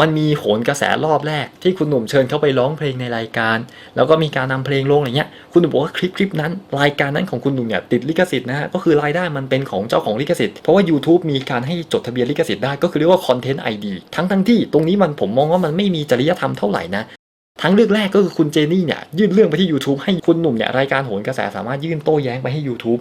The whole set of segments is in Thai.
มันมีโหนกระแสรอบแรก ที่คุณหนุ่มเชิญเขาไปร้องเพลงในรายการ แล้วก็มีการนำเพลงลงอะไรเงี้ยคุณหนุ่มบอกว่าคลิปคลิปนั้น รายการนั้นของคุณหนุ่มเนี่ยติดลิขสิทธิ์นะฮะก็คือรายได้มันเป็นของเจ้าของลิขสิทธิ์เพราะว่า YouTube มีการให้จดทะเบียนลิขสิทธิ์ได้ก็คือเรียกว่าคอนเทนต์ไอดีทั้งทั้งที่ตรงนี้มันผมมองว่ามันไม่มีจริยธรรมเท่าไหร่นะทั้งเรื่องแรกก็คือคุณเจนี่เนี่ยยื่นเรื่องไปที่ YouTube ให้คุณหนุ่มเนี่ยรายการโหนกระแสสามารถยื่นโต้แย้งไปให้ YouTube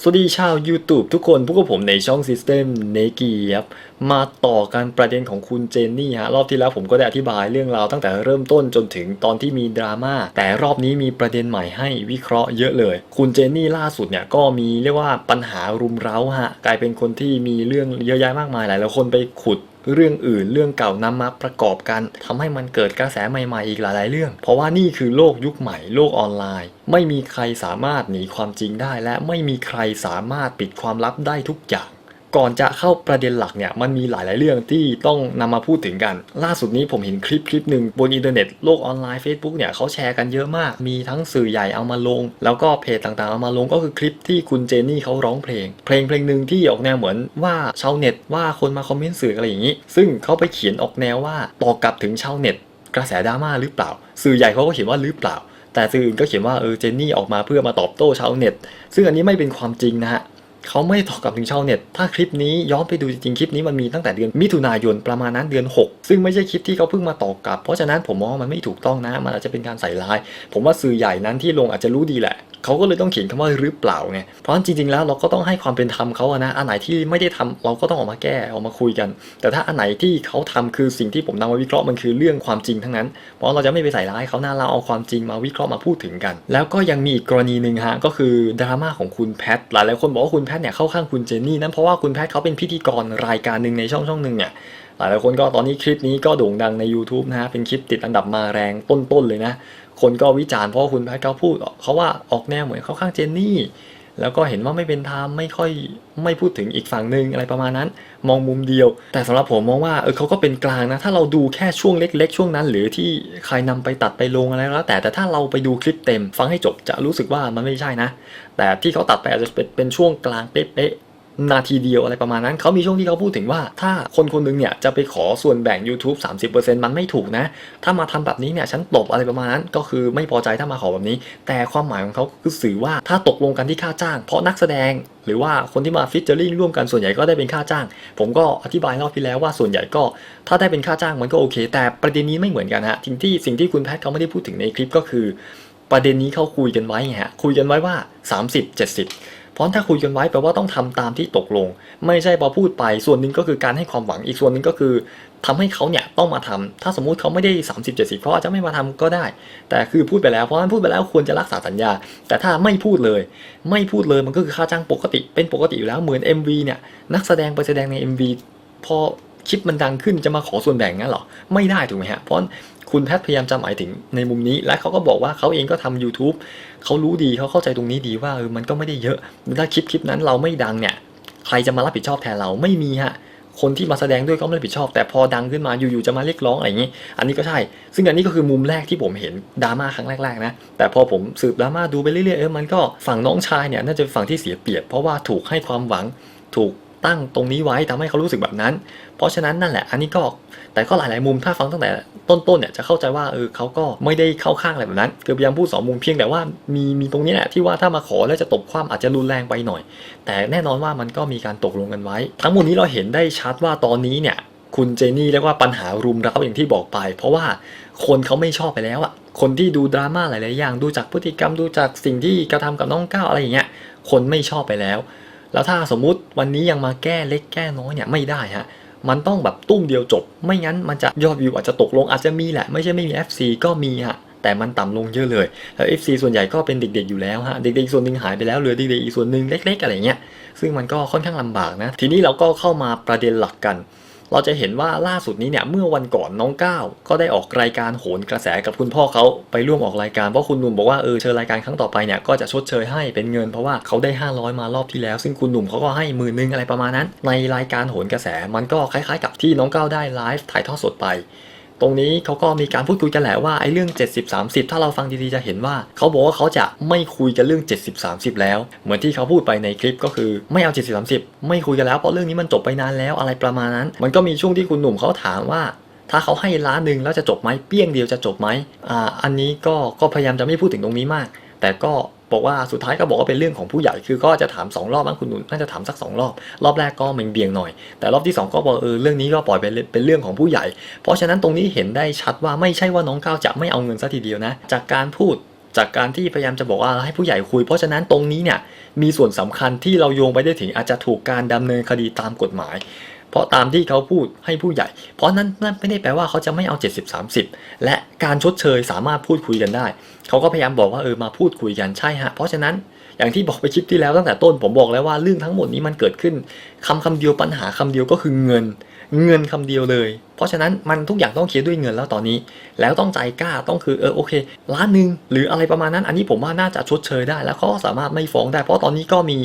สวัสดีชาว YouTube ทุกคนพวกผมในช่อง System n e g i ครับมาต่อการประเด็นของคุณเจนนี่ฮะรอบที่แล้วผมก็ได้อธิบายเรื่องราวตั้งแต่เริ่มต้นจนถึงตอนที่มีดราม่าแต่รอบนี้มีประเด็นใหม่ให้วิเคราะห์เยอะเลย คุณเจนนี่ล่าสุดเนี่ยก็มีเรียกว่าปัญหารุมเร้าฮะกลายเป็นคนที่มีเรื่องเยอะแยะมากมายหลายหลายคนไปขุด เรื่องอื่น เรื่องเก่านำมาประกอบกันทำให้มันเกิดกระแสใหม่ๆอีกหลายๆเรื่อง เพราะว่านี่คือโลกยุคใหม่โลกออนไลน์ ไม่มีใครสามารถหนีความจริงได้ และไม่มีใครสามารถปิดความลับได้ทุกอย่าง ก่อนจะเข้าประเด็นหลักเนี่ยมันมีหลาย ๆ เรื่องที่ต้องนำมาพูดถึงกัน ล่าสุดนี้ผมเห็นคลิปคลิปหนึ่งบนอินเทอร์เน็ตโลกออนไลน์ Facebook เนี่ยเขาแชร์กันเยอะมาก มีทั้งสื่อใหญ่เอามาลง แล้วก็เพจต่าง ๆ เอามาลงก็คือคลิปที่คุณเจนนี่เขาร้องเพลง เพลงเพลงหนึ่งที่ออกแนวเหมือนว่าชาวเน็ตว่าคนมาคอมเมนต์สื่ออะไรอย่างนี้ ซึ่งเขาไปเขียนออกแนวว่าตอบกลับถึงชาวเน็ต กระแสดราม่าหรือเปล่า สื่อใหญ่เขาก็เขียนว่าหรือเปล่า แต่สื่ออื่นก็เขียนว่าเออเจนนี่ออกมาเพื่อมาตอบโต้ชาวเน็ต ซึ่งอันนี้ไม่เป็นความจริงนะฮะ เขาไม่ตอบกลับถึงชาวเน็ต ถ้าคลิปนี้ย้อนไปดูจริงๆ คลิปนี้มันมีตั้งแต่เดือนมิถุนายนประมาณนั้นเดือน 6 ซึ่งไม่ใช่คลิปที่เขาเพิ่งมาตอบกลับ เพราะฉะนั้นผมมองมันไม่ถูกต้องนะ มันอาจจะเป็นการใส่ร้าย ผมว่าสื่อใหญ่นั้นที่ลงอาจจะรู้ดีแหละ เขาก็เลยต้องเขียนคำว่าหรือเปล่าไงเพราะฉะนั้นจริงๆแล้วเราก็ต้องให้ความเป็นธรรมเขาอะนะอันไหนที่ไม่ได้ทำเราก็ต้องออกมาแก้ออกมาคุยกัน แต่ถ้าอันไหนที่เขาทำคือสิ่งที่ผมนำมาวิเคราะห์มันคือเรื่องความจริงทั้งนั้น เพราะเราจะไม่ไปใส่ร้ายเขาหน้าเราเอาความจริงมาวิเคราะห์มาพูดถึงกัน แล้วก็ยังมีอีกกรณีหนึ่งฮะก็คือดราม่าของคุณแพทหลายๆคนบอกว่าคุณแพทเนี่ยเข้าข้างคุณเจนนี่นั่นเพราะว่าคุณแพทเขาเป็นพิธีกรรายการหนึ่งในช่องช่องหนึ่งเนี่ยหลายๆคนก็ตอนนี้คลิปนี้ก็โด่งดังใน YouTube นะฮะเป็นคลิปติดอันดับมาแรงต้นๆเลยนะ คนก็วิจารณ์เพราะคุณแพทย์เขาพูดเขาว่าออกแนวเหมือนเข้าข้างเจนนี่ แล้วก็เห็นว่าไม่เป็นธรรมไม่ค่อยไม่พูดถึงอีกฝั่งหนึ่งอะไรประมาณนั้น มองมุมเดียว แต่สำหรับผมมองว่าเออเขาก็เป็นกลางนะ ถ้าเราดูแค่ช่วงเล็ก ๆ ช่วงนั้น หรือที่ใครนำไปตัดไปลงอะไรแล้ว แต่แต่ถ้าเราไปดูคลิปเต็ม ฟังให้จบจะรู้สึกว่ามันไม่ใช่นะ แต่ที่เขาตัดไปอาจจะเป็นเป็นช่วงกลางเป๊ะ นาทีเดียวอะไรประมาณนั้น เขามีช่วงที่เขาพูดถึงว่า ถ้าคนคนหนึงเนี่ยจะไปขอส่วนแบ่ง YouTube 30%มันไม่ถูกนะ ถ้ามาทำแบบนี้เนี่ยฉันตบอะไรประมาณนั้น ก็คือไม่พอใจถ้ามาขอแบบนี้ แต่ความหมายของเขาคือสื่อว่าถ้าตกลงกันที่ค่าจ้าง เพราะนักแสดงหรือว่าคนที่มาฟิชเจอริงร่วมกันส่วนใหญ่ก็ได้เป็นค่าจ้าง ผมก็อธิบายรอบที่แล้วว่าส่วนใหญ่ก็ ถ้าได้เป็นค่าจ้างมันก็โอเค แต่ประเด็นนี้ไม่เหมือนกันฮะสิ่งที่สิ่งที่คุณแพทย์เขาไม่ได้พูดถึงในคลิปก็คือ ประเด็นนี้เขาคุยกันไว้ไงฮะคุยกันไว้ว่า 30 70 เพราะถ้าคุยกันไว้แปลว่าต้องทำตามที่ตกลง ไม่ใช่พอพูดไปส่วนหนึ่งก็คือการให้ความหวังอีกส่วนหนึ่งก็คือทำให้เขาเนี่ยต้องมาทำถ้าสมมุติเขาไม่ได้ 30 70เขาอาจจะไม่มาทำก็ได้ แต่คือพูดไปแล้วเพราะนั้นพูดไปแล้วควรจะรักษาสัญญา แต่ถ้าไม่พูดเลย ไม่พูดเลยมันก็คือค่าจ้างปกติ เป็นปกติอยู่แล้วเหมือน MV เนี่ยนักแสดงไปแสดงใน MV พอคลิปมันดังขึ้นจะมาขอส่วนแบ่งงั้นหรอ ไม่ได้ถูกไหมฮะ เพราะ คุณแพทย์พยายามจะหมายถึงในมุมนี้ และเขาก็บอกว่าเขาเองก็ทำ YouTube เขารู้ดีเขาเข้าใจตรงนี้ดีว่าเออมันก็ไม่ได้เยอะ ถ้าคลิปคลิปนั้นเราไม่ดังเนี่ยใครจะมารับผิดชอบแทนเราไม่มีฮะคนที่มาแสดงด้วยก็ไม่รับผิดชอบ แต่พอดังขึ้นมาอยู่ๆจะมาเรียกร้องอะไรอย่างนี้ อันนี้ก็ใช่ ซึ่งอันนี้ก็คือมุมแรกที่ผมเห็นดราม่าครั้งแรกๆนะ แต่พอผมสืบดราม่าดูไปเรื่อยๆเออมันก็ฝั่งน้องชายเนี่ยน่าจะฝั่งที่เสียเปรียบเพราะว่าถูกให้ความหวังถูก ตั้งตรงนี้ไว้ทำให้เขารู้สึกแบบนั้น เพราะฉะนั้นนั่นแหละอันนี้ก็แต่ก็หลาย ๆ มุมถ้าฟังตั้งแต่ต้น ๆ เนี่ยจะเข้าใจว่าเออเขาก็ไม่ได้เข้าข้างอะไรแบบนั้นคือพยายามพูดสองมุมเพียงแต่ว่ามีมีตรงนี้แหละที่ว่าถ้ามาขอแล้วจะตบความอาจจะรุนแรงไปหน่อย แต่แน่นอนว่ามันก็มีการตกลงกันไว้ ทั้งหมดนี้เราเห็นได้ชัดว่าตอนนี้เนี่ยคุณเจนี่เรียกว่าปัญหารุมเร้าอย่างที่บอกไป เพราะว่าคนเขาไม่ชอบไปแล้วอะคนที่ดูดราม่าหลาย ๆ อย่าง ดูจากพฤติกรรมดูจากสิ่งที่กระทำกับน้องก้าวอะไรอย่างเงี้ยคนไม่ชอบไปแล้ว แล้วถ้าสมมุติวันนี้ยังมาแก้เล็กแก้น้อยเนี่ยไม่ได้ฮะมันต้องแบบตุ้มเดียวจบ ไม่งั้นมันจะยอดวิวอาจจะตกลงอาจจะมีแหละไม่ใช่ไม่มี FC ก็มีฮะแต่มันต่ำลงเยอะเลย แล้ว FC ส่วนใหญ่ก็เป็นเด็กๆอยู่แล้วฮะ เด็กๆอีส่วนหนึ่งหายไปแล้ว เหลือเด็กๆอีกส่วนหนึ่งเล็ก ๆ อะไรเงี้ย ซึ่งมันก็ค่อนข้างลำบากนะ ทีนี้เราก็เข้ามาประเด็นหลักกัน เราจะเห็นว่าล่าสุดนี้เนี่ยเมื่อวันก่อนน้องก้าวก็ได้ออกรายการโหนกระแสกับคุณพ่อเขาไปร่วมออกรายการเพราะคุณหนุ่มบอกว่าเออเชิญรายการครั้งต่อไปเนี่ยก็จะชดเชยให้เป็นเงินเพราะว่าเขาได้ 500 มารอบที่แล้ว ซึ่งคุณหนุ่มเขาก็ให้หมื่นนึงอะไรประมาณนั้น ในรายการโหนกระแสมันก็คล้ายๆ กับที่น้องก้าวได้ไลฟ์ถ่ายทอดสดไป ตรงนี้เขาก็มีการพูดคุยกันแหละว่าไอ้เรื่อง 70 30 ถ้าเราฟังดีๆจะเห็นว่าเขาบอกว่าเขาจะไม่คุยกันเรื่อง 70 30 แล้ว เหมือนที่เขาพูดไปในคลิปก็คือไม่เอา 70 30 ไม่คุยกันแล้วเพราะเรื่องนี้มันจบไปนานแล้วอะไรประมาณนั้น มันก็มีช่วงที่คุณหนุ่มเขาถามว่าถ้าเขาให้ล้านหนึ่งแล้วจะจบไหมเปี้ยงเดียวจะจบไหมอ่าอันนี้ก็ก็พยายามจะไม่พูดถึงตรงนี้มาก แต่ก็ บอกว่าสุดท้ายก็บอกว่าเป็นเรื่องของผู้ใหญ่คือก็จะถามสองรอบบ้างคุณหนุนน่าจะถามสักสองรอบ รอบแรกก็เมงเบี่ยงหน่อย แต่รอบที่สองก็บอกเออเรื่องนี้ก็ปล่อยเป็นเป็นเรื่องของผู้ใหญ่ เพราะฉะนั้นตรงนี้เห็นได้ชัดว่าไม่ใช่ว่าน้องก้าวจะไม่เอาเงินซะทีเดียวนะ จากการพูดจากการที่พยายามจะบอกว่าให้ผู้ใหญ่คุย เพราะฉะนั้นตรงนี้เนี่ยมีส่วนสำคัญที่เราโยงไปได้ถึงอาจจะถูกการดำเนินคดีตามกฎหมาย เพราะตามที่เขาพูดให้ผู้ใหญ่ เพราะนั้นนั่นไม่ได้แปลว่าเขาจะไม่เอา 70-30 และการชดเชยสามารถพูดคุยกันได้ เขาก็พยายามบอกว่าเออมาพูดคุยกันใช่ฮะ เพราะฉะนั้นอย่างที่บอกไปคลิปที่แล้วตั้งแต่ต้นผมบอกแล้วว่าเรื่องทั้งหมดนี้มันเกิดขึ้นคำคำเดียวปัญหาคำเดียวก็คือเงิน เงินคำเดียวเลยเพราะฉะนั้นมันทุกอย่างต้องเคลียร์ด้วยเงินแล้วตอนนี้ แล้วต้องใจกล้าต้องคือเออโอเคล้านหนึ่งหรืออะไรประมาณนั้น อันนี้ผมว่าน่าจะชดเชยได้ แล้วเขาก็สามารถไม่ฟ้องได้ เพราะตอนนี้ก็มี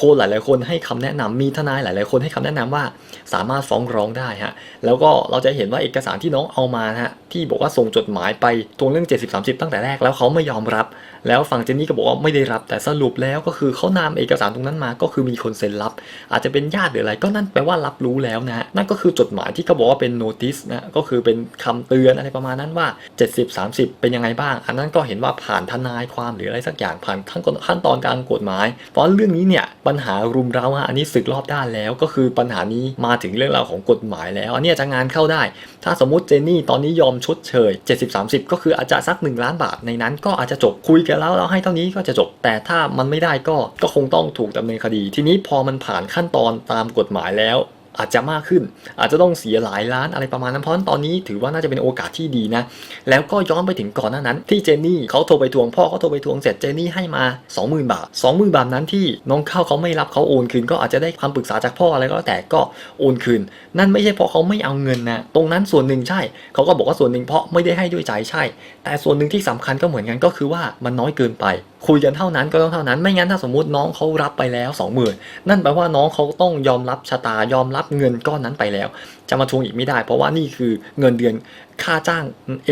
คนหลาย ๆ คนให้คำแนะนำมีทนายหลาย ๆ คนให้คำแนะนำว่าสามารถฟ้องร้องได้ฮะแล้วก็เราจะเห็นว่าเอกสารที่น้องเอามาฮะที่บอกว่าส่งจดหมายไปทวงเรื่อง 70-30 ตั้งแต่แรกแล้วเขาไม่ยอมรับ แล้วฝั่งเจนนี่ก็บอกว่าไม่ได้รับ แต่สรุปแล้วก็คือเขานำเอกสารตรงนั้นมาก็คือมีคนเซ็นรับ อาจจะเป็นญาติหรืออะไรก็นั่นแปลว่ารับรู้แล้วนะฮะนั่นก็คือจดหมายที่เขาบอกว่าเป็นโนติสนะก็คือเป็นคำเตือนอะไรประมาณนั้นว่า 70 30 เป็นยังไงบ้าง อันนั้นก็เห็นว่าผ่านทนายความหรืออะไรสักอย่างผ่านทั้งขั้นตอนการกฎหมาย เพราะเรื่องนี้เนี่ยปัญหารุมเร้าฮะอันนี้ศึกรอบด้านแล้ว ก็คือปัญหานี้มาถึงเรื่องราวของกฎหมายแล้ว อันนี้จะงานเข้าได้ ถ้าสมมติเจนนี่ตอนนี้ยอมชดเชย 70-30 ก็คืออาจจะสัก 1 ล้านบาทในนั้นก็อาจจะจบคุยกันแล้วแล้วให้เท่านี้ก็จะจบ แต่ถ้ามันไม่ได้ก็ก็คงต้องถูกดำเนินคดี ทีนี้พอมันผ่านขั้นตอนตามกฎหมายแล้ว อาจจะมากขึ้น อาจจะต้องเสียหลายล้านอะไรประมาณนั้นเพราะตอนนี้ถือว่าน่าจะเป็นโอกาสที่ดีนะ แล้วก็ย้อนไปถึงก่อนหน้านั้น ที่เจนนี่เขาโทรไปทวงพ่อเขาโทรไปทวงเสร็จเจนนี่ให้มา 20,000 บาท 20,000 บาทนั้นที่น้องข้าวเขาไม่รับเขาโอนคืน ก็อาจจะได้ความปรึกษาจากพ่ออะไรก็แล้วแต่ก็โอนคืน นั่นไม่ใช่เพราะเขาไม่เอาเงินนะตรงนั้นส่วนหนึ่งใช่ เขาก็บอกว่าส่วนหนึ่งเพราะไม่ได้ให้ด้วยใจใช่ แต่ส่วนหนึ่งที่สำคัญก็เหมือนกันก็คือว่ามันน้อยเกินไป คุยกันเท่านั้นก็ต้องเท่านั้น ไม่งั้นถ้าสมมุติน้องเขารับไปแล้ว 20,000นั่นแปลว่าน้องเขาต้องยอมรับชะตายอมรับเงินก้อนนั้นไปแล้ว จะมาทวงอีกไม่ได้ เพราะว่านี่คือเงินเดือนค่าจ้าง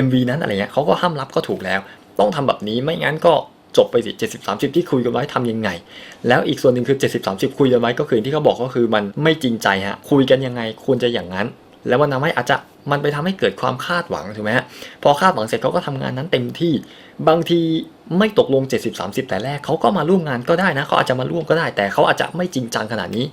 MV นั้นอะไรเงี้ยเขาก็ห้ามรับก็ถูกแล้ว ต้องทำแบบนี้ไม่งั้นก็จบไปสิ 70 30 ที่คุยกันไว้ทำยังไง แล้วอีกส่วนหนึ่งคือ 70 30 คุยกันไว้ก็คือที่เขาบอกก็คือมันไม่จริงใจฮะคุยกันยังไงควรจะอย่างนั้น แล้วมันทำให้อาจจะมันไปทำให้เกิดความคาดหวังถูกไหมฮะพอคาดหวังเสร็จเขาก็ทำงานนั้นเต็มที่บางทีไม่ตกลง 70 30 แต่แรกเขาก็มาร่วมงานก็ได้นะเขาอาจจะมาร่วมก็ได้ แต่เขาอาจจะไม่จริงจังขนาดนี้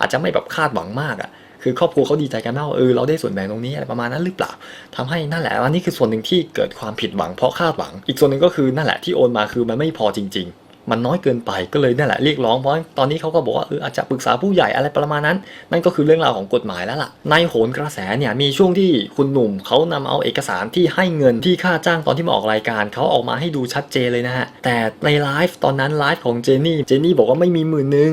อาจจะไม่แบบคาดหวังมากอะ่ะคือครอบครัวเขาดีใจกันมากเออเราได้ส่วนแบ่งตรงนี้อะไรประมาณนั้นหรือเปล่าทำให้นั่นแหละอันนี้คือส่วนหนึ่งที่เกิดความผิดหวังเพราะคาดหวัง อีกส่วนหนึ่งก็คือนั่นแหละที่โอนมาคือมันไม่พอจริง ๆ มันน้อยเกินไปก็เลยนั่นแหละเรียกร้องเพราะตอนนี้เขาก็บอกว่าเอออาจจะปรึกษาผู้ใหญ่อะไรประมาณนั้น นั่นก็คือเรื่องราวของกฎหมายแล้วล่ะ ในโหนกระแสเนี่ยมีช่วงที่คุณหนุ่มเขานำเอาเอกสารที่ให้เงินที่ค่าจ้างตอนที่มาออกรายการเขาออกมาให้ดูชัดเจนเลยนะฮะแต่ในไลฟ์ตอนนั้นไลฟ์ของเจนนี่เจนนี่บอกว่าไม่มีหมื่นหนึ่ง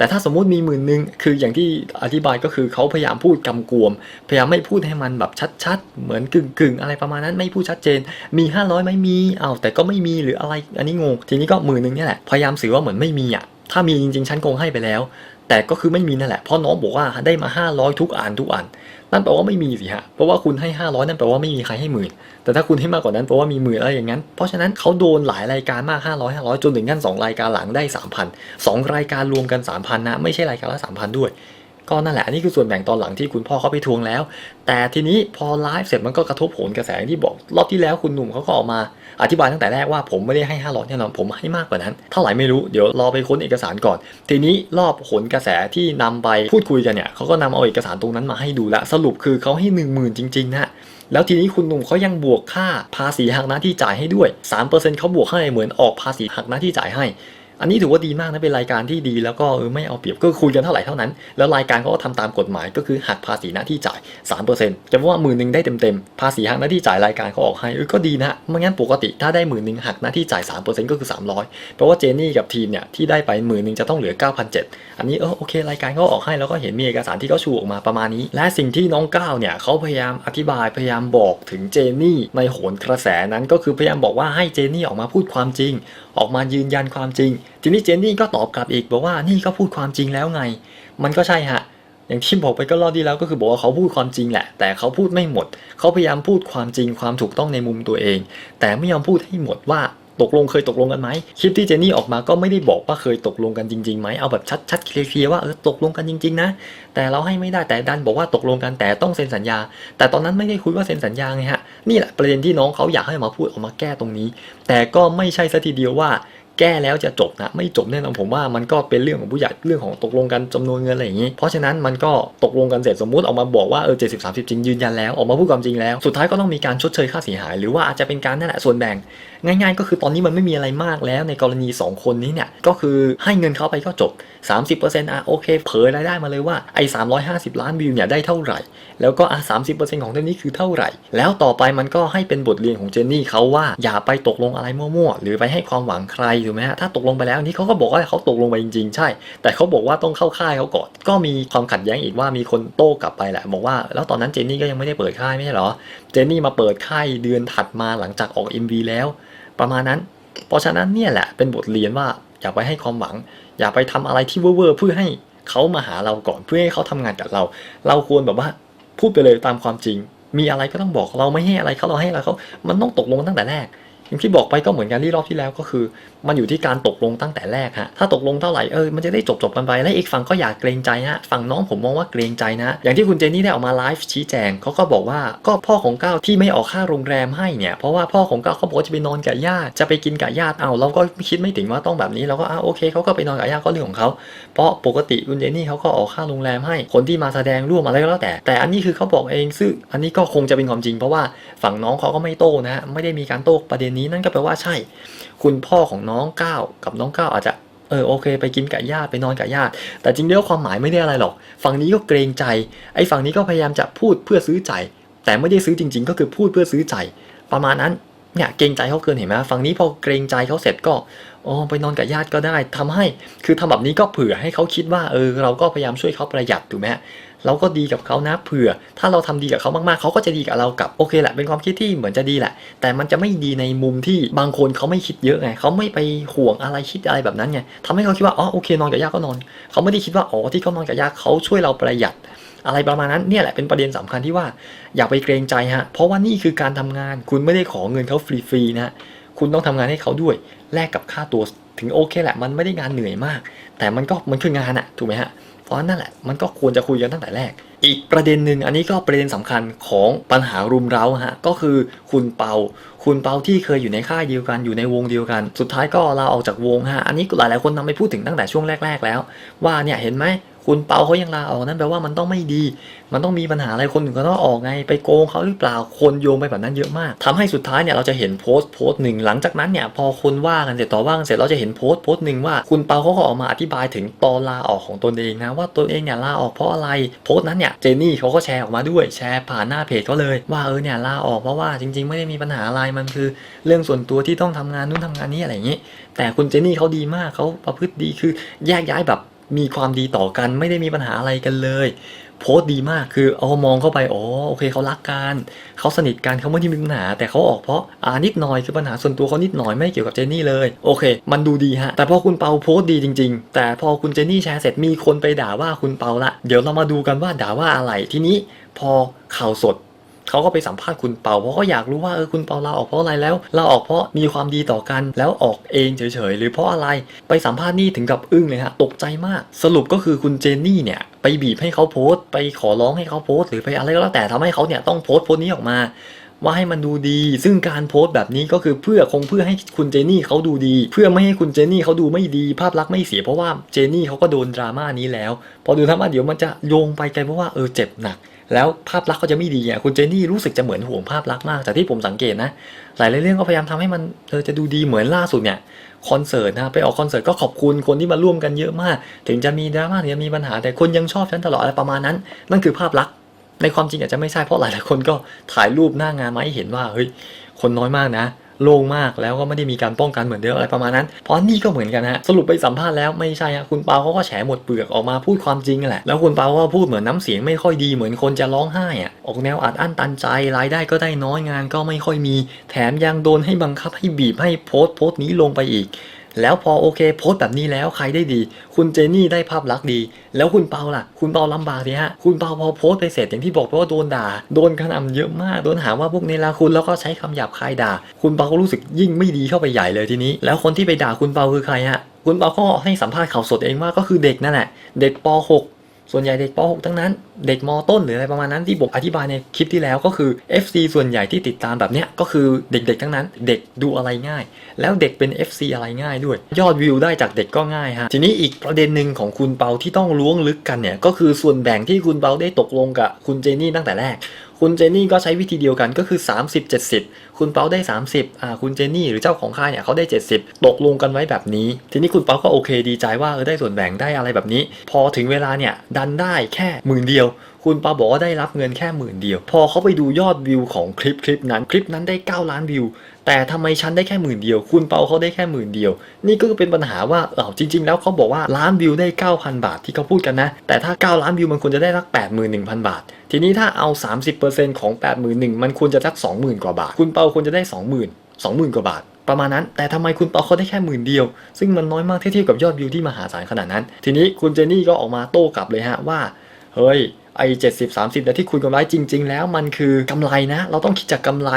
แต่ถ้าสมมุติมีหมื่นหนึ่งคืออย่างที่อธิบายก็คือเขาพยายามพูดกำกวม พยายามไม่พูดให้มันแบบชัดๆ เหมือนกึ่งๆ อะไรประมาณนั้นไม่พูดชัดเจน มี 500ไหม่มีอ้าวแต่ก็ไม่มีหรืออะไรอันนี้งงทีนี้ก็หมื่นหนึ่งนี่แหละพยายามสื่อว่าเหมือนไม่มีอะถ้ามีจริงๆฉันคงให้ไปแล้ว แต่ก็คือไม่มีนั่นแหละเพราะน้องบอกว่าได้มา 500 ทุกอันทุกอัน นั่นแปลว่าไม่มีสิฮะเพราะว่าคุณให้ 500 นั่นแปลว่าไม่มีใครให้หมื่นแต่ถ้าคุณให้มากกว่านั้นแปลว่ามีหมื่นอะไรอย่างนั้น เพราะฉะนั้นเขาโดนหลายรายการมาก 500 500 จนถึงขั้น2รายการหลังได้ 3,000 2 รายการรวมกัน 3,000 นะ ไม่ใช่รายการละ 3,000 ด้วย ก็นั่นแหละอันนี้คือส่วนแบ่งตอนหลังที่คุณพ่อเขาไปทวงแล้ว แต่ทีนี้พอไลฟ์เสร็จมันก็กระทบโหนกระแสที่บอกรอบที่แล้วคุณหนุ่มเขาก็ออกมา อธิบายตั้งแต่แรกว่าผมไม่ได้ให้500แน่นอนผมให้มากกว่านั้น เท่าไหร่ไม่รู้เดี๋ยวรอไปค้นเอกสารก่อน ทีนี้รอบโหนกระแสที่นำไปพูดคุยกันเนี่ยเขาก็นำเอาเอกสารตรงนั้นมาให้ดูและสรุปคือเขาให้ 1 0,000 จริงๆนะแล้วทีนี้คุณหนุ่มเขายังบวกค่าภาษีหักหน้าที่จ่ายให้ด้วย 3%เขาบวกให้เหมือนออกภาษีหักหน้าที่จ่ายให้ อันนี้ถือว่าดีมากนะเป็นรายการที่ดีแล้วก็เออไม่เอาเปรียบก็คุยกันเท่าไหร่เท่านั้น แล้วรายการเขาก็ทำตามกฎหมายก็คือหักภาษีหน้าที่จ่าย 3%จะว่าหมื่นหนึ่งได้เต็มๆภาษีหักหน้าที่จ่ายรายการเขาออกให้เออก็ดีนะไม่งั้นปกติถ้าได้หมื่นหนึ่งหักหน้าที่จ่าย 3%ก็คือ 300แปลว่าเจนี่กับทีมเนี่ยที่ได้ไปหมื่นหนึ่งจะต้องเหลือ 9,700 อันนี้เออโอเค รายการเขาออกให้แล้วก็เห็นมีเอกสารที่เขาชูออกมาประมาณนี้ และสิ่งที่น้องก้าวเนี่ยเขาพยายามอธิบายพยายามบอกถึงเจนี่ในโหนกระแสนั้นก็คือพยายามบอกว่าให้เจนี่ออกมาพูดความจริงออกมายืนยันความจริง ทีนี้เจนนี่ก็ตอบกลับอีกบอกว่านี่ก็พูดความจริงแล้วไง มันก็ใช่ฮะอย่างที่บอกไปก็รอบที่แล้วก็คือบอกว่าเขาพูดความจริงแหละ แต่เขาพูดไม่หมด เขาพยายามพูดความจริงความถูกต้องในมุมตัวเอง แต่ไม่ยอมพูดให้หมดว่า ตกลงเคยตกลงกันไหมคลิปที่เจนนี่ออกมาก็ไม่ได้บอกว่าเคยตกลงกันจริงๆไหมเอาแบบชัดๆเคลียร์ๆว่าเออตกลงกันจริง ๆ นะ แต่เราให้ไม่ได้แต่ดันบอกว่าตกลงกันแต่ต้องเซ็นสัญญา แต่ตอนนั้นไม่ได้คุยว่าเซ็นสัญญาไงฮะนี่แหละประเด็นที่น้องเขาอยากให้มาพูดออกมาแก้ตรงนี้ แต่ก็ไม่ใช่ซะทีเดียวว่าแก้แล้วจะจบนะไม่จบแน่นอนผมว่ามันก็เป็นเรื่องของผู้ใหญ่เรื่องของตกลงกันจำนวนเงินอะไรอย่างนี้ เพราะฉะนั้นมันก็ตกลงกันเสร็จสมมุติออกมาบอกว่าเออเจ็ดสิบสามสิบจริงยืนยันแล้วออกมาพูดความจริงแล้ว สุดท้ายก็ต้องมีการชดเชยค่าเสียหาย หรือว่าอาจจะเป็นการนั่นแหละส่วนแบ่ง ง่าย ๆ ก็คือตอนนี้มันไม่มีอะไรมากแล้วในกรณี 2 คนนี้เนี่ยก็คือให้เงินเขาไปก็จบ 30%อะโอเค เผยรายได้มาเลยว่าไอ้350 ล้านวิวเนี่ยได้เท่าไหร่ แล้วก็อะ30%ของเจนนี่คือเท่าไหร่ แล้วต่อไปมันก็ให้เป็นบทเรียนของเจนนี่เขาว่าอย่าไปตกลงอะไรมั่วๆหรือไปให้ความหวังใครถูกไหมฮะถ้าตกลงไปแล้วนี่เขาก็บอกว่าเขาตกลงไปจริงๆใช่ แต่เขาบอกว่าต้องเข้าค่ายเขาก่อนก็มีความขัดแย้งอีกว่ามีคนโต้กลับไปแหละบอกว่าแล้วตอนนั้นเจนนี่ก็ยังไม่ได้เปิดค่ายไม่ใช่หรอเจนนี่มาเปิดค่ายเดือนถัดมาหลังจากออก MV แล้ว ประมาณนั้น เพราะฉะนั้นเนี่ยแหละเป็นบทเรียนว่าอย่าไปให้ความหวัง อย่าไปทำอะไรที่เว่อร์เพื่อให้เขามาหาเราก่อนเพื่อให้เขาทำงานกับเรา เราควรแบบว่าพูดไปเลยตามความจริง มีอะไรก็ต้องบอกเราไม่ให้อะไรเขาเราให้อะไรเขามันต้องตกลงตั้งแต่แรก อย่างที่บอกไปก็เหมือนกันที่รอบที่แล้วก็คือ มันอยู่ที่การตกลงตั้งแต่แรกฮะถ้าตกลงเท่าไหร่เออมันจะได้จบจบกันไปและอีกฝั่งก็อยากเกรงใจฮะฝั่งน้องผมมองว่าเกรงใจนะอย่างที่คุณเจนนี่ได้ออกมาไลฟ์ชี้แจงเขาก็บอกว่าก็พ่อของก้าวที่ไม่ออกค่าโรงแรมให้เนี่ยเพราะว่าพ่อของก้าวเขาบอกจะไปนอนกับญาติจะไปกินกับญาติเอาเราก็คิดไม่ถึงว่าต้องแบบนี้เราก็อ่าโอเคเขาก็ไปนอนกับญาติก็เรื่องของเขาเพราะปกติคุณเจนนี่เขาก็ออกค่าโรงแรมให้คนที่มาแสดงร่วมอะไรก็แล้วแต่ แต่อันนี้คือเขาบอกเองซึ่งอันนี้ก็คงจะเป็นความจริง เพราะว่าฝั่งน้องเขาก็ไม่โต้นะไม่ได้มีการโต้ประเด็นนี้นั่นก็แปลว่าใช่ คุณพ่อของน้องก้าวกับน้องก้าวอาจจะเออโอเค ไปกินกับญาติไปนอนกับญาติ แต่จริงแล้วความหมายไม่ได้อะไรหรอก ฝั่งนี้ก็เกรงใจ ไอ้ฝั่งนี้ก็พยายามจะพูดเพื่อซื้อใจ แต่ไม่ได้ซื้อจริง ๆ ก็คือพูดเพื่อซื้อใจ ประมาณนั้นเนี่ยเกรงใจเขาเกินเห็นไหมฝั่งนี้พอเกรงใจเขาเสร็จก็อ๋อไปนอนกับญาติก็ได้ทำให้คือทำแบบนี้ก็เผื่อให้เขาคิดว่าเออเราก็พยายามช่วยเขาประหยัดถูกไหม เราก็ดีกับเขานะเผื่อ ถ้าเราทำดีกับเขามากๆเขาก็จะดีกับเรากลับโอเคแหละเป็นความคิดที่เหมือนจะดีแหละ แต่มันจะไม่ดีในมุมที่บางคนเขาไม่คิดเยอะไงเขาไม่ไปห่วงอะไรคิดอะไรแบบนั้นไงทำให้เขาคิดว่าอ๋อโอเคนอนกับญาก็นอนเขาไม่ได้คิดว่าอ๋อที่เขานอนกับญาติเขาช่วยเราประหยัดอะไรประมาณนั้นเนี่ยแหละเป็นประเด็นสำคัญที่ว่าอย่าไปเกรงใจฮะเพราะว่านี่คือการทำงาน คุณไม่ได้ขอเงินเขาฟรีๆนะคุณต้องทำงานให้เขาด้วยแลกกับค่าตัวถึงโอเคแหละมันไม่ได้งานเหนื่อยมาก แต่มันก็มันคืองานอะถูกไหมฮะ ราะนั่นแหละมันก็ควรจะคุยกันตั้งแต่แรก อีกประเด็นหนึ่งอันนี้ก็ประเด็นสำคัญของปัญหารุมเร้าฮะก็คือคุณเปา คุณเปาที่เคยอยู่ในค่ายเดียวกันอยู่ในวงเดียวกัน สุดท้ายก็ลาออกจากวงฮะอันนี้หลายๆคนนำไปพูดถึงตั้งแต่ช่วงแรก ๆ แล้ว ว่าเนี่ยเห็นไหม คุณเปาเขายังลาออกนั่นแปลว่ามันต้องไม่ดี มันต้องมีปัญหาอะไรคนอื่นก็ต้องออกไง ไปโกงเขาหรือเปล่าคนโยงไปแบบนั้นเยอะมากทำให้สุดท้ายเนี่ยเราจะเห็นโพสต์โพสต์หนึ่งหลังจากนั้นเนี่ยพอคนว่ากันเสร็จต่อว่ากันเสร็จเราจะเห็นโพสต์โพสต์หนึ่งว่าคุณเปาเขาก็ออกมาอธิบายถึงตอนลาออกของตนเองนะว่าตนเองเนี่ยลาออกเพราะอะไรโพสต์นั้นเนี่ยเจนนี่เขาก็แชร์ออกมาด้วยแชร์ผ่านหน้าเพจเขาเลย ว่าเออเนี่ยลาออกเพราะว่าจริง ๆ ไม่ได้มีปัญหาอะไรมันคือ เรื่องส่วนตัวที่ต้องทำงานนู่นทำงานนี้อะไรอย่างนี้ แต่คุณเจนี่เขาดีมากเขาประพฤติดีคือแยกย้ายแบบ มีความดีต่อกันไม่ได้มีปัญหาอะไรกันเลย โพสต์ดีมากคือเอามองเข้าไปอ๋อโอเคเขารักกันเขาสนิทกันเขาไม่ได้มีปัญหา แต่เขาออกเพราะอ่านิดหน่อยคือปัญหาส่วนตัวเขานิดหน่อยไม่เกี่ยวกับเจนนี่เลยโอเค มันดูดีฮะแต่พอคุณเปาโพสต์ดีจริง ๆ แต่พอคุณเจนนี่แชร์เสร็จมีคนไปด่าว่าคุณเปาละ เดี๋ยวเรามาดูกันว่าด่าว่าอะไรทีนี้ พอข่าวสด เขาก็ไปสัมภาษณ์คุณเปาเพราะเขาอยากรู้ว่าเออคุณเปาลาออกเพราะอะไรแล้วลาออกเพราะมีความดีต่อกัน แล้วออกเองเฉยๆหรือเพราะอะไรไปสัมภาษณ์นี่ถึงกับอึ้งเลยฮะตกใจมาก สรุปก็คือคุณเจนนี่เนี่ยไปบีบให้เขาโพสต์ ไปขอร้องให้เขาโพสต์หรือไปอะไรก็แล้วแต่ทำให้เขาเนี่ยต้องโพสต์โพสต์นี้ออกมาว่าให้มันดูดี ซึ่งการโพสต์แบบนี้ก็คือเพื่อคงเพื่อให้คุณเจนี่เขาดูดี เพื่อไม่ให้คุณเจนี่เขาดูไม่ดี ภาพลักษณ์ไม่เสียเพราะว่าเจนี่เขาก็โดนดราม่านี้แล้ว พอดูทำมาเดี๋ยวมันจะโยงไปไกลเพราะว่าเออเจ็บหนัก แล้วภาพลักษณ์เขาจะไม่ดีอะคุณเจนี่รู้สึกจะเหมือนห่วงภาพลักษณ์มากจากที่ผมสังเกตนะหลายเรื่องก็พยายามทำให้มันเออจะดูดีเหมือนล่าสุดเนี่ยคอนเสิร์ตนะไปออกคอนเสิร์ตก็ขอบคุณคนที่มาร่วมกันเยอะมาก ถึงจะมีดราม่าถึงจะมีปัญหาแต่คนยังชอบฉันตลอดอะไรประมาณนั้น นั่นคือภาพลักษณ์ในความจริงอาจจะไม่ใช่เพราะหลายๆคนก็ถ่ายรูปหน้างานมาให้เห็นว่าเฮ้ยคนน้อยมากนะ โล่งมากแล้วก็ไม่ได้มีการป้องกันเหมือนเดิมอะไรประมาณนั้นเพราะนี่ก็เหมือนกันฮะสรุปไปสัมภาษณ์แล้วไม่ใช่ฮะคุณเปาเขาก็แฉหมดเปลือกออกมาพูดความจริงแหละแล้วคุณเปาก็พูดเหมือนน้ำเสียงไม่ค่อยดีเหมือนคนจะร้องไห้อะออกแนวอัดอั้นตันใจรายได้ก็ได้น้อยงานก็ไม่ค่อยมี แถมยังโดนให้บังคับให้บีบให้โพสต์โพสต์นี้ลงไปอีก แล้วพอโอเคโพสต์แบบนี้แล้วใครได้ดี คุณเจนี่ได้ภาพลักษณ์ดี แล้วคุณเปาล่ะ คุณเปาลำบากดิฮะคุณเปาพอโพสต์ไปเสร็จอย่างที่บอกไปว่าโดนด่า โดนกระหน่ำเยอะมาก โดนหาว่าพวกเนรคุณแล้วก็ใช้คำหยาบคายด่า คุณเปาก็รู้สึกยิ่งไม่ดีเข้าไปใหญ่เลยทีนี้ แล้วคนที่ไปด่าคุณเปาคือใครฮะคุณเปาก็ให้สัมภาษณ์ข่าวสดเองว่าก็คือเด็กนั่นแหละเด็กป .6 ส่วนใหญ่เด็กป .6 ทั้งนั้น เด็กม ต้นหรืออะไรประมาณนั้นที่ผมอธิบายในคลิปที่แล้วก็คือ FC ส่วนใหญ่ที่ติดตามแบบเนี้ยก็คือเด็กๆทั้งนั้น เด็กดูอะไรง่าย แล้วเด็กเป็น FC อะไรง่ายด้วย ยอดวิวได้จากเด็กก็ง่ายฮะทีนี้อีกประเด็นหนึ่งของคุณเปาที่ต้องล้วงลึกกันเนี่ยก็คือส่วนแบ่งที่คุณเปาได้ตกลงกับคุณเจนี่ตั้งแต่แรก คุณเจนี่ก็ใช้วิธีเดียวกันก็คือ 30 70 คุณเปาได้ 30อ่าคุณเจนี่หรือเจ้าของค่ายเนี่ยเขาได้ 70 ตกลงกันไว้แบบนี้ ทีนี้คุณเปาก็โอเคดีใจว่าเออได้ส่วนแบ่งได้อะไรแบบนี้ พอถึงเวลาเนี่ยดันได้แค่หมื่นเดียวคุณเปาบอกว่าได้รับเงินแค่หมื่นเดียว พอเขาไปดูยอดวิวของคลิปคลิปนั้นคลิปนั้นได้ 9 ล้านวิว แต่ทำไมฉันได้แค่หมื่นเดียว คุณเปาเขาได้แค่หมื่นเดียว นี่ก็เป็นปัญหาว่าเออจริง ๆ แล้วเขาบอกว่าล้านวิวได้ 9,000 บาทที่เขาพูดกันนะ แต่ถ้า 9 ล้านวิวมันควรจะได้รัก 81,000 บาท ทีนี้ถ้าเอา 30%ของ 81,000 มันควรจะสัก 20,000 กว่าบาท คุณเปาควรจะได้ 20,000 20,000 กว่าบาท ประมาณนั้น แต่ทำไมคุณเปาเขาได้แค่หมื่นเดียว ซึ่งมันน้อยมากเทียบกับยอดวิวที่มหาศาลขนาดนั้น ทีนี้คุณเจนี่ก็ออกมาโต้กลับเลยฮะว่า เฮ้ยไอ้เจ็ดสิบสามสิบนะที่คุยกันไว้จริง ๆ แล้วมันคือกำไรนะ เราต้องคิดจากกำไร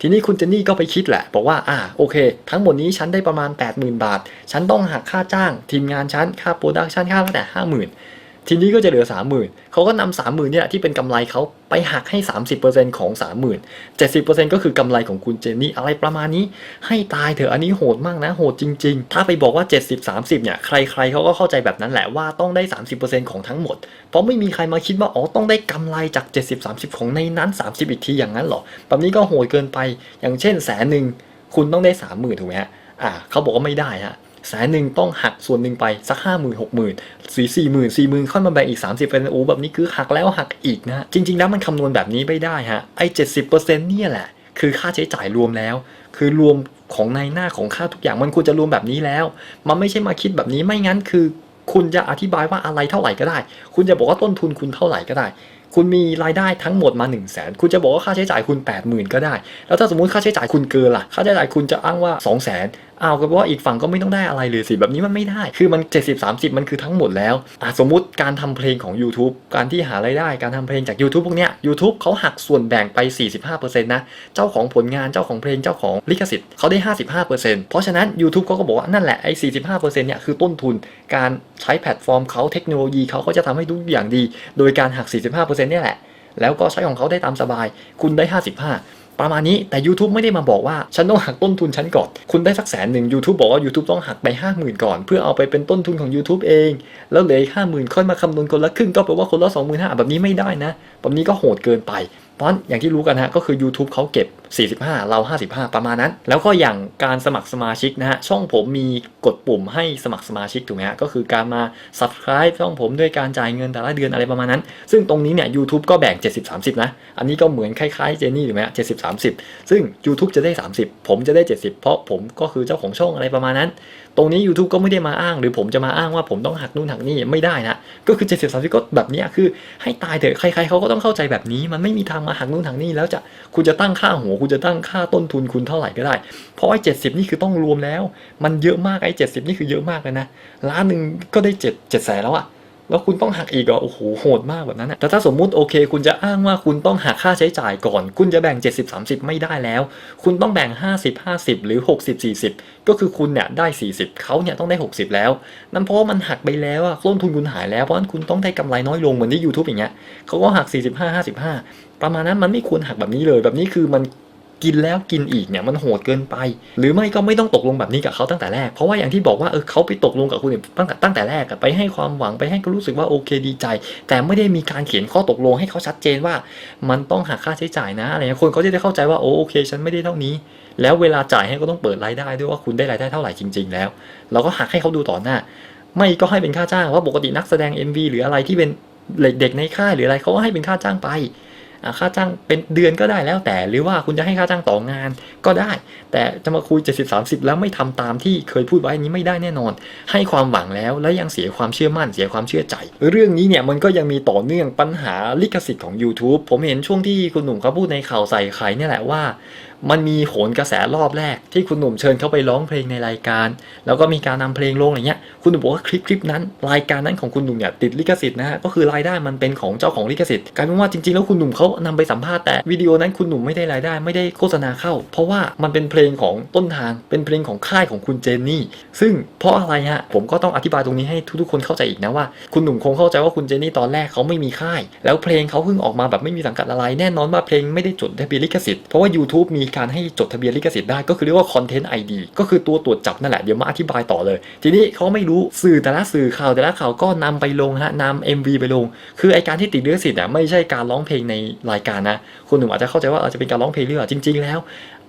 ทีนี้คุณเจนนี่ก็ไปคิดแหละ บอกว่าอ่าโอเค ทั้งหมดนี้ฉันได้ประมาณ 80,000 บาท ฉันต้องหักค่าจ้าง ทีมงานฉันค่าโปรดักชันค่าตั้งแต่50,000 ทีนี้ก็จะเหลือ 30,000เขาก็นำ30,000เนี่ยที่เป็นกำไรเขาไปหักให้ 30%ของ 30,000 70%ก็คือกำไรของคุณเจนนี่อะไรประมาณนี้ ให้ตายเถอะอันนี้โหดมากนะโหดจริง ๆ ถ้าไปบอกว่า 70 30เนี่ยใครๆเขาก็เข้าใจแบบนั้นแหละว่าต้องได้ 30%ของทั้งหมด เพราะไม่มีใครมาคิดว่าอ๋อต้องได้กำไรจาก 70 30 ของในนั้น 30 อีกทีอย่างนั้นหรอแบบนี้ก็โหดเกินไปอย่างเช่นแสนหนึ่งคุณต้องได้ 30,000ถูกไหมฮะอ่าเขาบอกว่าไม่ได้ฮะ แสนหนึ่งต้องหักส่วนหนึ่งไปสักห้าหมื่นหกหมื่นสี่สี่หมื่นสี่หมื่นค่อยมาแบ่งอีกสามสิบเป็นโอ้แบบนี้คือหักแล้วหักอีกนะ จริงๆแล้วมันคำนวณแบบนี้ไม่ได้ฮะไอ้เจ็ดสิบเปอร์เซ็นต์เนี่ยแหละ คือค่าใช้จ่ายรวมแล้ว คือรวมของในหน้าของค่าทุกอย่างมันควรจะรวมแบบนี้แล้ว มันไม่ใช่มาคิดแบบนี้ไม่งั้นคือ คุณจะอธิบายว่าอะไรเท่าไหร่ก็ได้ คุณจะบอกว่าต้นทุนคุณเท่าไหร่ก็ได้ คุณมีรายได้ทั้งหมดมา1 0 0 0 0แสนคุณจะบอกว่าค่าใช้จ่ายคุณ 80,000 ก็ได้ แล้วถ้าสมมติค่าใช้จ่ายคุณเกินล่ะ ค่าใช้จ่ายคุณจะอ้างว่า 2 0 0 0 0 0อ้าก็ว่าอีกฝั่งก็ไม่ต้องได้อะไรเลยสิแบบนี้มันไม่ได้ คือมัน 70 30 มันคือทั้งหมดแล้วอะสมมุติการทำเพลงของ YouTube การที่หารายได้ การทำเพลงจาก YouTube พวกเนี้ย YouTube เขาหักส่วนแบ่งไป 45%นะ เจ้าของผลงาน เจ้าของเพลง เจ้าของลิขสิทธิ์เขาได้ 55%เพราะฉะนั้น YouTube เขาก็บอกว่านั่นแหละไอ้45%เนี่ยคือต้นทุน การใช้แพลตฟอร์มเขาเทคโนโลยีเขาเขาจะทำให้ทุกอย่างดี โดยการหัก 45%เนี่ยแหละ แล้วก็ใช้ของเขาได้ตามสบาย คุณได้ 55 ประมาณนี้แต่ YouTube ไม่ได้มาบอกว่า ฉันต้องหักต้นทุนฉันก่อน คุณได้สักแสนหนึ่ง YouTube บอกว่า YouTube ต้องหักไป 50,000 ก่อน เพื่อเอาไปเป็นต้นทุนของ YouTube เอง แล้วเหลืออีกห้าหมื่นค่อยมาคำนวณคนละครึ่งก็แปลว่าคนละสองหมื่นห้าแบบนี้ไม่ได้นะแบบนี้ก็โหดเกินไป เพราะอย่างที่รู้กันฮะก็คือ YouTube เขาเก็บ 45 เรา 55 ประมาณนั้น แล้วก็อย่างการสมัครสมาชิกนะฮะช่องผมมีกดปุ่มให้สมัครสมาชิกถูกไหมฮะก็คือการมา subscribe ช่องผมด้วยการจ่ายเงินแต่ละเดือนอะไรประมาณนั้น ซึ่งตรงนี้เนี่ย YouTube ก็แบ่ง 70-30 นะ อันนี้ก็เหมือนคล้ายๆเจนี่ถูกไหมฮะ70-30 ซึ่ง YouTube จะได้ 30 ผมจะได้ 70 เพราะผมก็คือเจ้าของช่องอะไรประมาณนั้น รงนี้ YouTube ก็ไม่ได้มาอ้าง หรือผมจะมาอ้างว่าผมต้องหักนู่นหักนี่ไม่ได้นะ ก็คือ 70 30 ก็แบบนี้คือให้ตายเถอะใคร ๆเขาก็ต้องเข้าใจแบบนี้ มันไม่มีทางมาหักนู่นหักนี่แล้วจะคุณจะตั้งค่าหัว คุณจะตั้งค่าต้นทุนคุณเท่าไหร่ก็ได้ เพราะไอ้70นี่คือต้องรวมแล้ว มันเยอะมากไอ้70นี่คือเยอะมากเลยนะล้านหนึ่งก็ได้7 7แสนแล้วอะ แล้วคุณต้องหักอีกอะโอ้โหโหดมากแบบนั้นนะแต่ถ้าสมมุติโอเค คุณจะอ้างว่าคุณต้องหักค่าใช้จ่ายก่อน คุณจะแบ่ง 70 30 ไม่ได้แล้ว คุณต้องแบ่ง 50 50 หรือ 60 40 ก็คือคุณเนี่ยได้ 40เขาเนี่ยต้องได้ 60 แล้ว นั่นเพราะว่ามันหักไปแล้วอะต้นทุนคุณหายแล้วเพราะฉะนั้นคุณต้องได้กำไรน้อยลงเหมือนที่ YouTube อย่างเงี้ยเขาก็หัก 45 55 ประมาณนั้นมันไม่ควรหักแบบนี้เลยแบบนี้คือมัน กินแล้วกินอีกเนี่ยมันโหดเกินไป หรือไม่ก็ไม่ต้องตกลงแบบนี้กับเขาตั้งแต่แรก เพราะว่าอย่างที่บอกว่าเออเขาไปตกลงกับคุณตั้งแต่ตั้งแต่แรกไปให้ความหวังไปให้เขารู้สึกว่าโอเคดีใจ แต่ไม่ได้มีการเขียนข้อตกลงให้เขาชัดเจนว่า มันต้องหักค่าใช้จ่ายนะอะไรเงี้ยคนเขาจะได้เข้าใจว่าโอโอเค ฉันไม่ได้เท่านี้ แล้วเวลาจ่ายให้ก็ต้องเปิดรายได้ด้วยว่าคุณได้รายได้เท่าไหร่จริง ๆ แล้ว เราก็หักให้เขาดูต่อหน้า ไม่ก็ให้เป็นค่าจ้างว่าปกตินักแสดง MV หรืออะไรที่เป็นเด็กในค่ายหรืออะไรเขาก็ให้เป็นค่าจ้างไป ค่าจ้างเป็นเดือนก็ได้แล้วแต่ หรือว่าคุณจะให้ค่าจ้างต่องานก็ได้ แต่จะมาคุย 70 30 แล้วไม่ทำตามที่เคยพูดไว้นนี้ไม่ได้แน่นอน ให้ความหวังแล้วและยังเสียความเชื่อมั่นเสียความเชื่อใจ เรื่องนี้เนี่ยมันก็ยังมีต่อเนื่องปัญหาลิขสิทธิ์ของ YouTube ผมเห็นช่วงที่คุณหนุ่มเขาพูดในข่าวใส่ไข่เนี่ยแหละว่า มันมีโหนกระแสรอบแรก ที่คุณหนุ่มเชิญเข้าไปร้องเพลงในรายการ แล้วก็มีการนำเพลงลงอะไรเงี้ยคุณหนุ่มบอกว่าคลิปคลิปนั้น รายการนั้นของคุณหนุ่มเนี่ยติดลิขสิทธิ์นะฮะก็คือรายได้มันเป็นของเจ้าของลิขสิทธิ์กลายเป็นว่าจริงๆแล้วคุณหนุ่มเขานำไปสัมภาษณ์แต่วิดีโอนั้นคุณหนุ่มไม่ได้รายได้ไม่ได้โฆษณาเข้า เพราะว่ามันเป็นเพลงของต้นทางเป็นเพลงของค่ายของคุณเจนนี่ ซึ่งเพราะอะไรฮะผมก็ต้องอธิบายตรงนี้ให้ทุกๆคนเข้าใจอีกนะว่า คุณหนุ่มคงเข้าใจว่าคุณเจนนี่ตอนแรกเขาไม่มีค่าย แล้วเพลงเขาเพิ่งออกมาแบบไม่มีสังกัดอะไรแน่นอนว่าเพลงไม่ได้จดทะเบียนลิขสิทธิ์เพราะว่า YouTube มีการให้จดทะเบียนลิขสิทธิ์ได้ก็คือเรียกว่า Content ID ก็คือตัวตรวจจับนั่นแหละ เดี๋ยวมาอธิบายต่อเลย ทีนี้เขาไม่รู้สื่อแต่ละสื่อข่าวแต่ละข่าวก็นำไปลงฮะนำ MV ไปลง คือไอการที่ติดลิขสิทธิ์อะไม่ใช่การร้องเพลงในรายการนะคุณหนุ่มอาจจะเข้าใจว่าอาจจะเป็นการร้องเพลงหรือเปล่าจริง ๆ แล้ว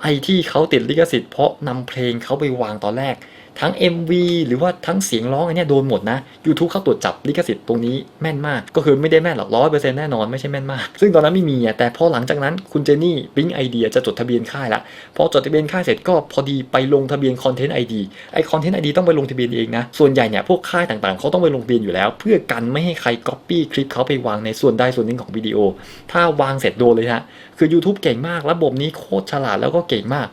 ไอที่เขาติดลิขสิทธิ์ เพราะนำเพลงเขาไปวางตอนแรก ทั้ง MV หรือว่าทั้งเสียงร้องอันเนี้ยโดนหมดนะ YouTube เขาตรวจจับลิขสิทธิ์ตรงนี้แม่นมาก ก็คือไม่ได้แม่นหรอกร้อยเปอร์เซ็นต์แน่นอนไม่ใช่แม่นมาก ซึ่งตอนนั้นไม่มีแต่พอหลังจากนั้นคุณเจนนี่ปิ๊งไอเดียจะจดทะเบียนค่ายละพอจดทะเบียนค่ายเสร็จก็พอดีไปลงทะเบียน Content ID ไอ Content ID ต้องไปลงทะเบียนเองนะส่วนใหญ่เนี่ยพวกค่ายต่างๆเขาต้องไปลงทะเบียนอยู่แล้ว เพื่อกันไม่ให้ใคร Copy คลิปเขาไปวางในส่วนใดส่วนหนึ่งของวิดีโอ ถ้าวางเสร็จโดนเลยฮะ คือ YouTube เก่งมาก ระบบนี้โคตรฉลาดแล้วก็เก่งมาก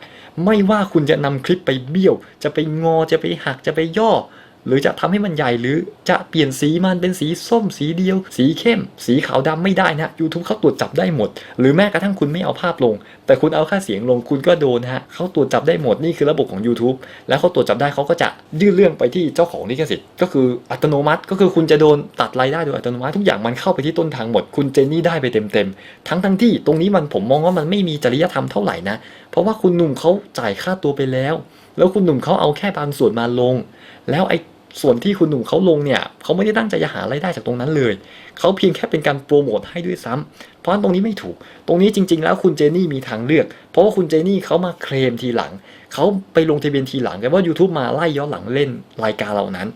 ไม่ว่าคุณจะนำคลิปไปเบี้ยว จะไปงอจะไปหักจะไปย่อ หรือจะทำให้มันใหญ่หรือจะเปลี่ยนสีมันเป็นสีส้มสีเดียว สีเข้ม สีขาวดำไม่ได้นะ YouTube เขาตรวจจับได้หมด หรือแม้กระทั่งคุณไม่เอาภาพลง แต่คุณเอาค่าเสียงลงคุณก็โดนฮะเขาตรวจจับได้หมดนี่คือระบบของ YouTube แล้วเขาตรวจจับได้เขาก็จะยื่นเรื่องไปที่เจ้าของลิขสิทธิ์ก็คืออัตโนมัติก็คือคุณจะโดนตัดรายได้โดยอัตโนมัติทุกอย่างมันเข้าไปที่ต้นทางหมด คุณเจนนี่ได้ไปเต็มๆทั้งทั้งที่ตรงนี้มันผมมองว่ามันไม่มีจริยธรรมเท่าไหร่นะเพราะว่าคุณหนุ่มเขาจ่ายค่าตัวไปแล้ว แล้วคุณหนุ่มเขาเอาแค่บางส่วนมาลง แล้วไอ้ส่วนที่คุณหนุ่มเขาลงเนี่ยเขาไม่ได้ตั้งใจจะหารายได้จากตรงนั้นเลยเขาเพียงแค่เป็นการโปรโมทให้ด้วยซ้ำเพราะฉะนั้นตรงนี้ไม่ถูก ตรงนี้จริง ๆ แล้วคุณเจนี่มีทางเลือก เพราะว่าคุณเจนี่เขามาเคลมทีหลังเขาไปลงทะเบียนทีหลังกันว่า YouTube มาไล่ย้อนหลังเล่นรายการเหล่านั้น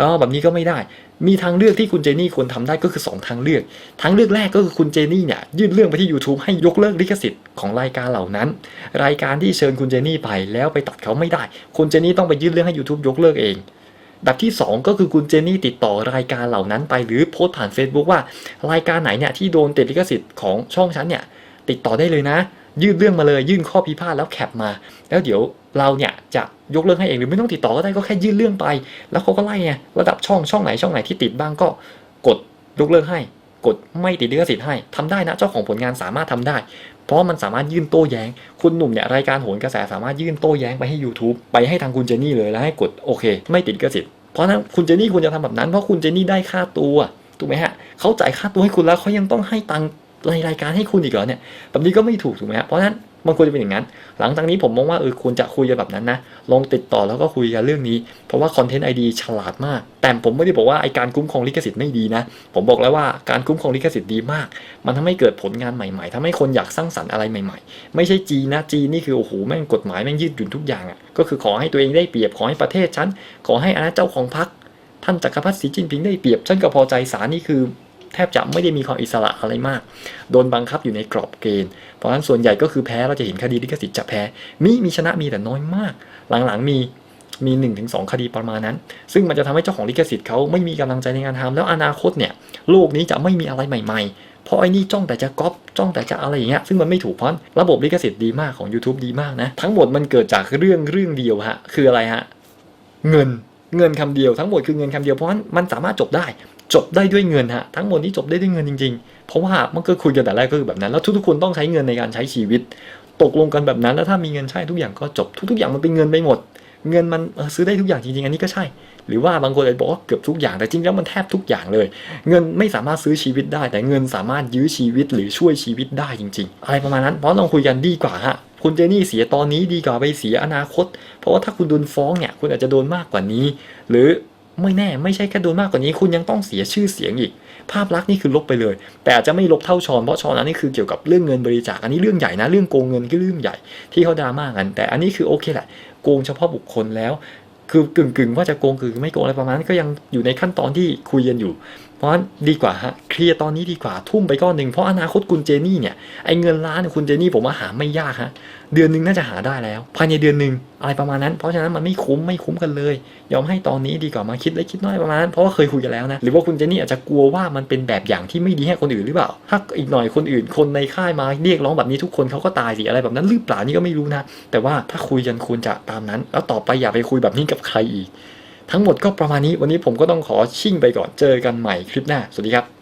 ก็แบบนี้ก็ไม่ได้ มีทางเลือกที่คุณเจนี่ควรทำได้ก็คือ 2 ทางเลือก ทางเลือกแรกก็คือคุณเจนี่เนี่ยยื่นเรื่องไปที่ YouTube ให้ยกเลิกลิขสิทธิ์ของรายการเหล่านั้น รายการที่เชิญคุณเจนี่ไปแล้วไปตัดเขาไม่ได้ คุณเจนี่ต้องไปยื่นเรื่องให้ YouTube ยกเลิกเองแบบที่ 2 ก็คือคุณเจนี่ติดต่อรายการเหล่านั้นไปหรือโพสต์ผ่าน Facebook ว่า รายการไหนเนี่ยที่โดนติดลิขสิทธิ์ของช่องฉันเนี่ยติดต่อได้เลยนะ ยื่นเรื่องมาเลยยื่นข้อพิพาทแล้วแคปมา แล้วเดี๋ยว เราเนี่ยจะยกเลิกให้เองหรือไม่ต้องติดต่อก็ได้ก็แค่ยื่นเรื่องไป แล้วเขาก็ไล่ไงระดับช่องช่องไหนช่องไหนที่ติดบ้างก็กดยกเลิกให้ กดไม่ติดลิขสิทธิ์ให้ทำได้นะเจ้าของผลงานสามารถทำได้ เพราะมันสามารถยื่นโต้แย้ง คุณหนุ่มเนี่ยรายการโหนกระแสสามารถยื่นโต้แย้งไปให้ YouTube ไปให้ทางคุณเจนี่เลยแล้วให้กดโอเค ไม่ติดลิขสิทธิ์เพราะนั้นคุณเจนี่ควรจะทำแบบนั้นเพราะคุณเจนี่ได้ค่าตัวถูกไหมฮะเขาจ่ายค่าตัวให้คุณแล้วเขายังต้องให้ตังรายการให้คุณอีกเหรอเนี่ยแบบนี้ก็ไม่ถูกถูกไหมฮะเพราะฉะนั้น มันควรจะเป็นอย่างนั้น หลังจากนี้ผมมองว่าเออควรจะคุยกันแบบนั้นนะ ลองติดต่อแล้วก็คุยกันเรื่องนี้ เพราะว่าคอนเทนต์ไอดีฉลาดมาก แต่ผมไม่ได้บอกว่าไอการคุ้มครองลิขสิทธิ์ไม่ดีนะ ผมบอกแล้วว่าการคุ้มครองลิขสิทธิ์ดีมาก มันทำให้เกิดผลงานใหม่ๆทำให้คนอยากสร้างสรรค์อะไรใหม่ๆ ไม่ใช่จีนะจีนี่คือโอ้โหแม่งกฎหมายแม่งยืดหยุ่นทุกอย่างอะ ก็คือขอให้ตัวเองได้เปรียบขอให้ประเทศฉันขอให้อาณาเจ้าของพรรคท่านจักรพรรดิสีจิ้นผิงได้เปรียบฉันก็พอใจสารนี่คือ แทบจะไม่ได้มีความอิสระอะไรมาก โดนบังคับอยู่ในกรอบเกณฑ์ เพราะฉะนั้นส่วนใหญ่ก็คือแพ้เราจะเห็นคดีลิขสิทธิ์จะแพ้ มีมีชนะมีแต่น้อยมาก หลังๆมีมี1นถึงสคดีประมาณนั้น ซึ่งมันจะทำให้เจ้าของลิขสิทธิ์เขาไม่มีกำลังใจในการทำแล้วอนาคตเนี่ยโลกนี้จะไม่มีอะไรใหม่ ๆเพราะไอ้นี่จ้องแต่จะก๊อปจ้องแต่จะอะไรอย่างเงี้ยซึ่งมันไม่ถูกเพราะระบบลิขสิทธิ์ดีมากของ YouTube ดีมากนะ ทั้งหมดมันเกิดจากเรื่องเรื่องเดียวฮะคืออะไรฮะ เงินเงินคำเดียวทั้งหมดคือเงินคำเดียวเพราะฉะนั้นมันสามารถจบได้ จบได้ด้วยเงินฮะทั้งหมดนี้จบได้ด้วยเงินจริงๆ เพราะว่ามันก็คุยกันแต่แรกก็คือแบบนั้น แล้วทุกๆคนต้องใช้เงินในการใช้ชีวิต ตกลงกันแบบนั้นแล้วถ้ามีเงินใช้ทุกอย่างก็จบทุกๆอย่างมันเป็นเงินไปหมด เงินมันซื้อได้ทุกอย่างจริงๆอันนี้ก็ใช่ หรือว่าบางคนอาจจะบอกว่าเกือบทุกอย่างแต่จริงแล้วมันแทบทุกอย่างเลย เงินไม่สามารถซื้อชีวิตได้ แต่เงินสามารถยื้อชีวิตหรือช่วยชีวิตได้จริง ๆ อะไรประมาณนั้นเพราะลองคุยกันดีกว่าฮะคุณเจนี่เสียตอนนี้ดีกว่าไปเสียอนาคต เพราะว่าถ้าคุณโดนฟ้องเนี่ยคุณอาจจะโดนมากกว่านี้ หรือ ไม่แน่ไม่ใช่แค่โดนมากกว่านี้ คุณยังต้องเสียชื่อเสียงอีก ภาพลักษณ์นี่คือลบไปเลย แต่อาจจะไม่ลบเท่าชอนเพราะชอนอันนี้คือเกี่ยวกับเรื่องเงินบริจาคอันนี้เรื่องใหญ่นะเรื่องโกงเงินก็เรื่องใหญ่ที่เขาดราม่ากัน แต่อันนี้คือโอเคแหละโกงเฉพาะบุคคลแล้ว คือกึ่งกึ่งๆว่าจะโกงคือไม่โกงอะไรประมาณนั้นก็ยังอยู่ในขั้นตอนที่คุยกันอยู่ เพราะฉะนั้นดีกว่าฮะเคลียร์ตอนนี้ดีกว่าทุ่มไปก้อนหนึ่งเพราะอนาคตคุณเจนี่เนี่ยไอ้เงินล้านเนี่ยคุณเจนี่ผมว่าหาไม่ยากฮะเดือนหนึ่งน่าจะหาได้แล้ว ภายในเดือนหนึ่งอะไรประมาณนั้น เพราะฉะนั้นมันไม่คุ้มไม่คุ้มกันเลย ยอมให้ตอนนี้ดีกว่ามาคิดเล็กคิดน้อยประมาณนั้นเพราะว่าเคยคุยกันแล้วนะหรือว่าคุณเจนี่อาจจะกลัวว่ามันเป็นแบบอย่างที่ไม่ดีให้คนอื่นหรือเปล่าถ้าอีกหน่อยคนอื่น คนในค่ายมาเรียกร้องแบบนี้ทุกคนเขาก็ตายสิอะไรแบบนั้นหรือเปล่านี่ก็ไม่รู้นะ แต่ว่าถ้าคุยกันควรจะตามนั้น แล้วต่อไปอย่าไปคุยแบบนี้กับใครอีก ทั้งหมดก็ประมาณนี้วันนี้ผมก็ต้องขอชิ่งไปก่อนเจอกันใหม่คลิปหน้า สวัสดีครับ